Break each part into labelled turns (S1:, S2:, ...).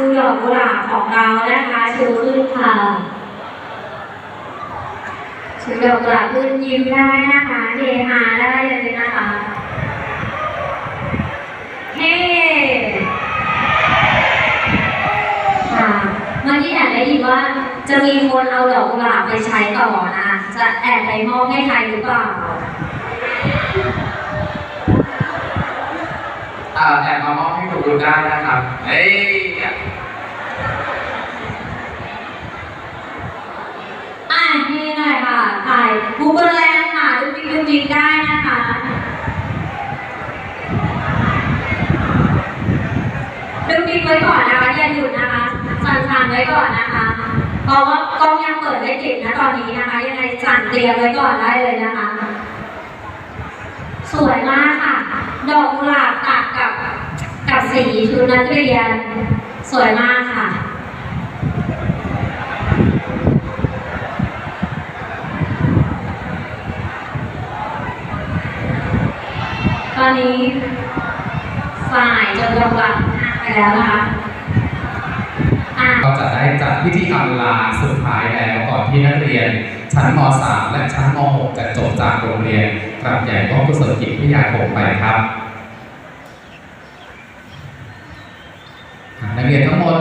S1: ชูดอกกุหลาบของเรานะคะชูขึ้นค่ะชูดอกกุหลาบขึ้นยิ้มได้นะคะเฮฮาได้เลยนะคะเฮ้ค่ะเมื่อกี้แอบได้ยินว่าจะมีคนเอาดอกกุหลาบไปใช้ต่อนะ จะแอบไปมอบให้ใครหรือเปล่า
S2: อ่าแอบมามอบให้คุณดูได้นะครับเฮ้ย
S1: อะ นี่หน่อยค่ะ ถ่ายบูเบอร์แลนด์ค่ะดูดิดูดิได้นะคะดูดิไว้ก่อนนะคะอย่าหยุดนะคะสั่นๆไว้ก่อนนะคะ เพราะว่ากล้องยังเปิดไม่ติดนะตอนนี้นะคะ ยังไงสั่นเตรียมไว้ก่อนได้เลยนะคะ สวยมากค่ะ ดอกกุหลาบตัดกับกับสีชุดนักเรียน สวยมากค่ะ ต อนนี้ฝ่ายจนดอกกุหลาบหักไปแล้วนะคะ
S2: ก็จะได้จัดพิธีอำลาสุดท้ายแล้วก่อนที่นักเรียน ชั้นม .3 และชั้นม .6 จะจบจากโรงเรียนกลับใหญ่พ่อกุศลกิจวิทยาคมไปครับนักเรียนทั้งหมด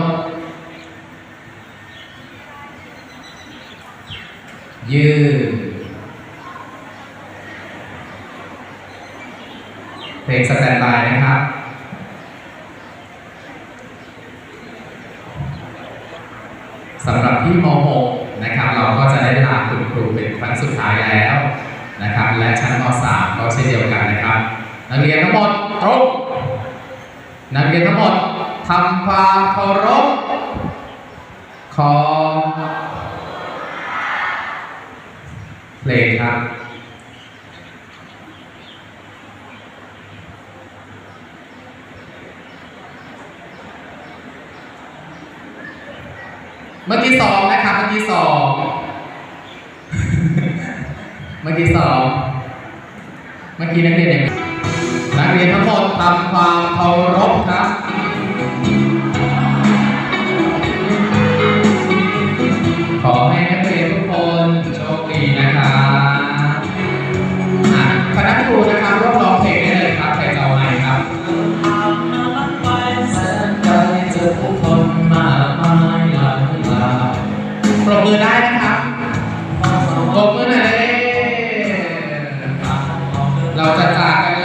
S2: ยืน เพลงสแตนบายนะครับสำหรับที่ม .6 นะครับ เราก็จะได้ลาคุณครูเป็นครั้งสุดท้ายแล้วนะครับ และชั้นม .3 ก็เช่นเดียวกันนะครับ นักเรียนทั้งหมดตรงนักเรียนทั้งหมดทำความเคารพขอเพลงครับ เมื่อกี้สองนะครับเมื่อกี้สองเมื่อกี้สองเมื่อกี้นักเรียนยังนักเรียนทั้งหมดทำความเคารพครับ เร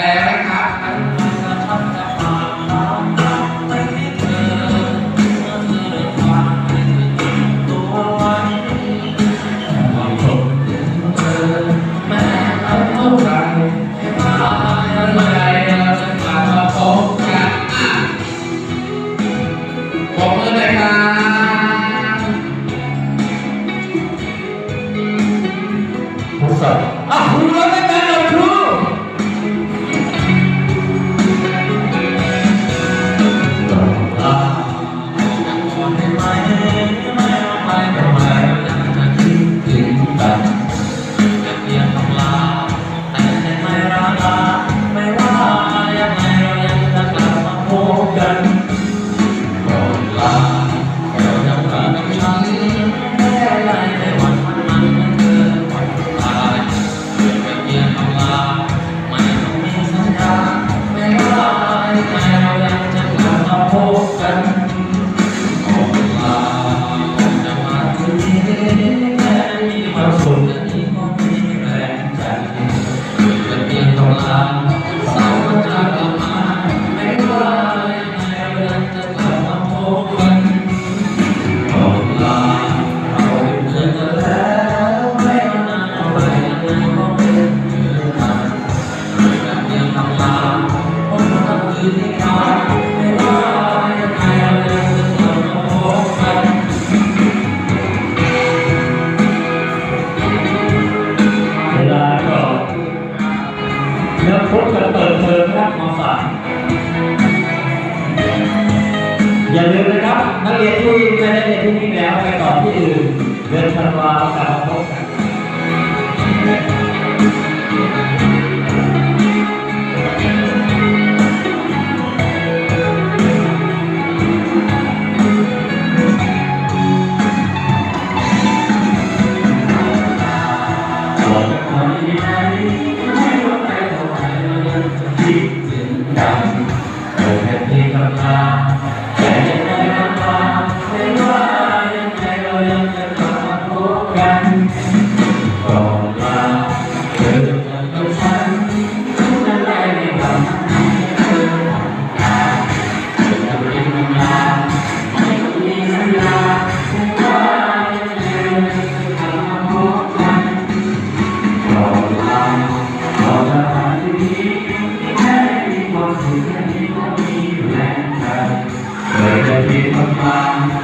S2: ดเทอมครับม
S3: สามอย่าลืมนะ
S4: ครับนักเรียนที่ไม่ได้เรียนที่นี่แล้วไปต่อที่อื่นเดือนธันวาคมกลับมาพบ
S3: Bye.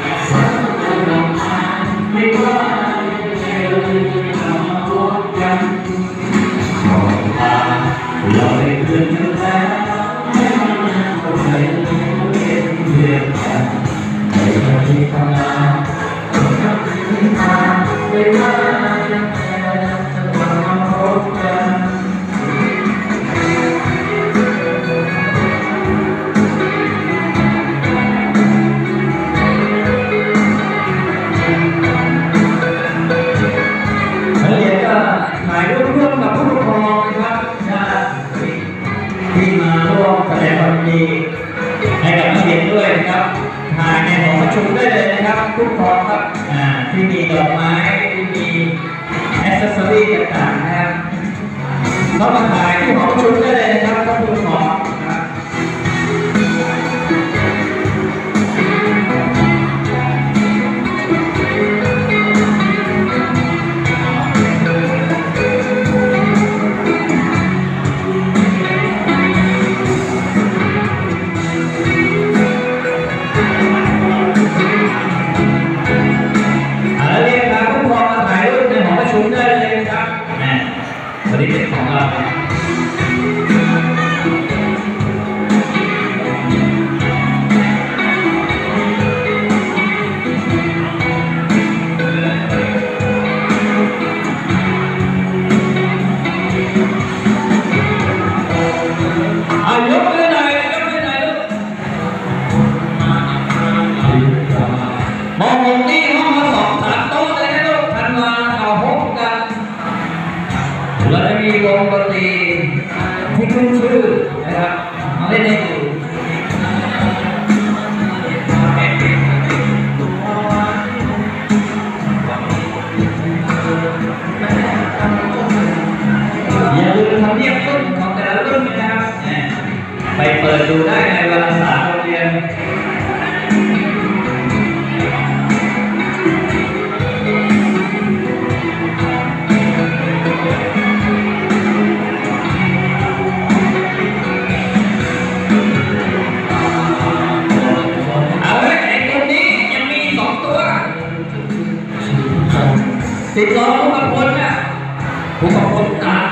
S3: đi cả Nam nó là ติดบ
S4: สองผู้กับคนเนี่ยผู้กับคนตาย